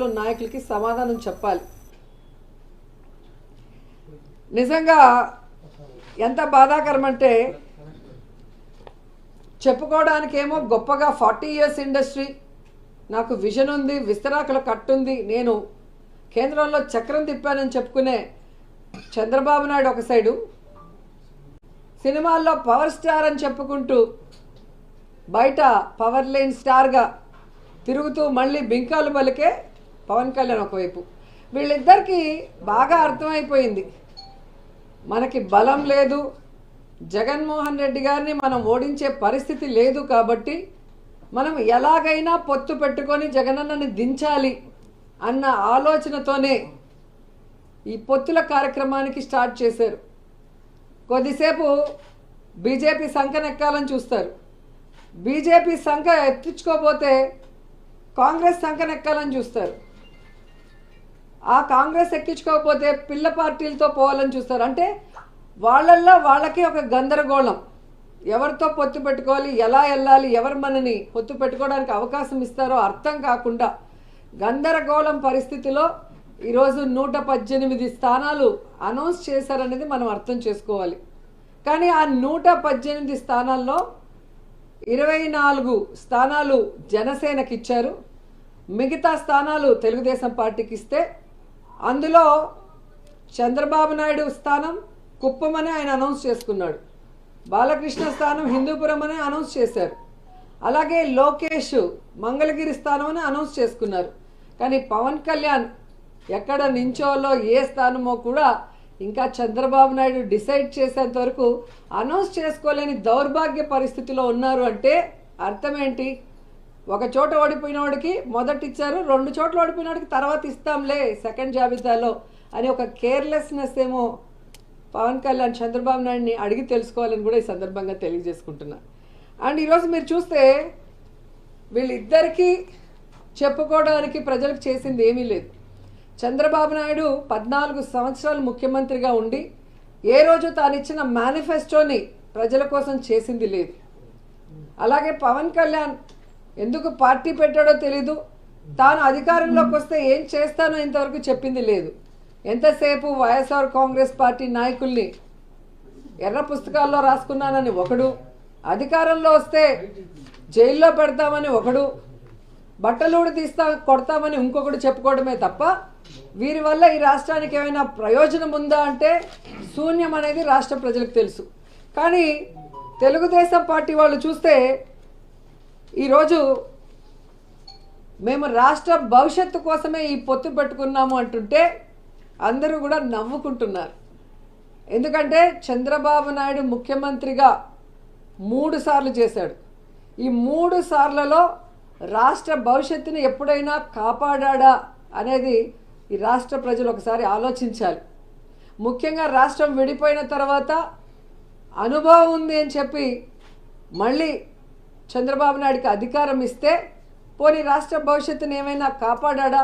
ప్రజలు నాయకులకి సమాధానం చెప్పాలి. నిజంగా ఎంత బాధాకరం అంటే చెప్పుకోవడానికేమో గొప్పగా ఫార్టీ ఇయర్స్ ఇండస్ట్రీ నాకు విజన్ ఉంది విస్తరాకుల కట్టుంది నేను కేంద్రంలో చక్రం తిప్పానని చెప్పుకునే చంద్రబాబు నాయుడు ఒక సైడు సినిమాల్లో పవర్ స్టార్ అని చెప్పుకుంటూ బయట పవర్ లేన్ స్టార్గా తిరుగుతూ మళ్ళీ బింకాలు పలికే పవన్ కళ్యాణ్ ఒకవైపు. వీళ్ళిద్దరికీ బాగా అర్థమైపోయింది. మనకి బలం లేదు. జగన్మోహన్ రెడ్డి గారిని మనం ఓడించే పరిస్థితి లేదు కాబట్టి మనం ఎలాగైనా పొత్తు పెట్టుకొని జగనన్నని దించాలి అన్న ఆలోచనతోనే ఈ పొత్తుల కార్యక్రమానికి స్టార్ట్ చేశారు. కొద్దిసేపు బీజేపీ సంఖనెక్కాలని చూస్తారు. బీజేపీ సంఖ ఎత్తించుకోపోతే కాంగ్రెస్ సంఖనెక్కాలని చూస్తారు. ఆ కాంగ్రెస్ ఎక్కించుకోకపోతే పిల్ల పార్టీలతో పోవాలని చూస్తారు. అంటే వాళ్ళల్లో వాళ్ళకి ఒక గందరగోళం. ఎవరితో పొత్తు పెట్టుకోవాలి ఎలా వెళ్ళాలి ఎవరు మనని పొత్తు పెట్టుకోవడానికి అవకాశం ఇస్తారో అర్థం కాకుండా గందరగోళం పరిస్థితిలో ఈరోజు నూట పద్దెనిమిది స్థానాలు అనౌన్స్ చేశారనేది మనం అర్థం చేసుకోవాలి. కానీ ఆ నూట పద్దెనిమిది స్థానాల్లో ఇరవై నాలుగు స్థానాలు జనసేనకి ఇచ్చారు మిగతా స్థానాలు తెలుగుదేశం పార్టీకి ఇస్తే అందులో చంద్రబాబు నాయుడు స్థానం కుప్పమని ఆయన అనౌన్స్ చేసుకున్నాడు. బాలకృష్ణ స్థానం హిందూపురం అని అనౌన్స్ చేశారు. అలాగే లోకేష్ మంగళగిరి స్థానం అని అనౌన్స్ చేసుకున్నారు. కానీ పవన్ కళ్యాణ్ ఎక్కడ నించోలో ఏ స్థానమో కూడా ఇంకా చంద్రబాబు నాయుడు డిసైడ్ చేసేంత వరకు అనౌన్స్ చేసుకోలేని దౌర్భాగ్య పరిస్థితిలో ఉన్నారు అంటే అర్థం ఏంటి ఒక చోట ఓడిపోయిన వాడికి మొదట ఇచ్చారు రెండు చోట్ల ఓడిపోయిన వాడికి తర్వాత ఇస్తాంలే సెకండ్ జాబితాలో అని ఒక కేర్లెస్నెస్ ఏమో పవన్ కళ్యాణ్ చంద్రబాబు నాయుడిని అడిగి తెలుసుకోవాలని కూడా ఈ సందర్భంగా తెలియజేసుకుంటున్నా. అండ్ ఈరోజు మీరు చూస్తే వీళ్ళిద్దరికీ చెప్పుకోవడానికి ప్రజలకు చేసింది ఏమీ లేదు. చంద్రబాబు నాయుడు పద్నాలుగు సంవత్సరాలు ముఖ్యమంత్రిగా ఉండి ఏ రోజు తాను ఇచ్చిన మేనిఫెస్టోని ప్రజల కోసం చేసింది లేదు. అలాగే పవన్ కళ్యాణ్ ఎందుకు పార్టీ పెట్టాడో తెలీదు. తాను అధికారంలోకి వస్తే ఏం చేస్తానో ఇంతవరకు చెప్పింది లేదు. ఎంతసేపు వైఎస్ఆర్ కాంగ్రెస్ పార్టీ నాయకుల్ని ఎర్ర పుస్తకాల్లో రాసుకున్నానని ఒకడు అధికారంలో వస్తే జైల్లో పెడతామని ఒకడు బట్టలూడు తీస్తా కొడతామని ఇంకొకడు చెప్పుకోవడమే తప్ప వీరి వల్ల ఈ రాష్ట్రానికి ఏమైనా ప్రయోజనం ఉందా అంటే శూన్యం అనేది రాష్ట్ర ప్రజలకు తెలుసు. కానీ తెలుగుదేశం పార్టీ వాళ్ళు చూస్తే ఈరోజు మేము రాష్ట్ర భవిష్యత్తు కోసమే ఈ పొత్తు పెట్టుకున్నాము అంటుంటే అందరూ కూడా నవ్వుకుంటున్నారు. ఎందుకంటే చంద్రబాబు నాయుడు ముఖ్యమంత్రిగా మూడు సార్లు చేశాడు. ఈ మూడు సార్లలో రాష్ట్ర భవిష్యత్తుని ఎప్పుడైనా కాపాడా అనేది ఈ రాష్ట్ర ప్రజలు ఒకసారి ఆలోచించాలి. ముఖ్యంగా రాష్ట్రం విడిపోయిన తర్వాత అనుభవం ఉంది అని చెప్పి మళ్ళీ చంద్రబాబు నాయుడికి అధికారం ఇస్తే పోనీ రాష్ట్ర భవిష్యత్తుని ఏమైనా కాపాడా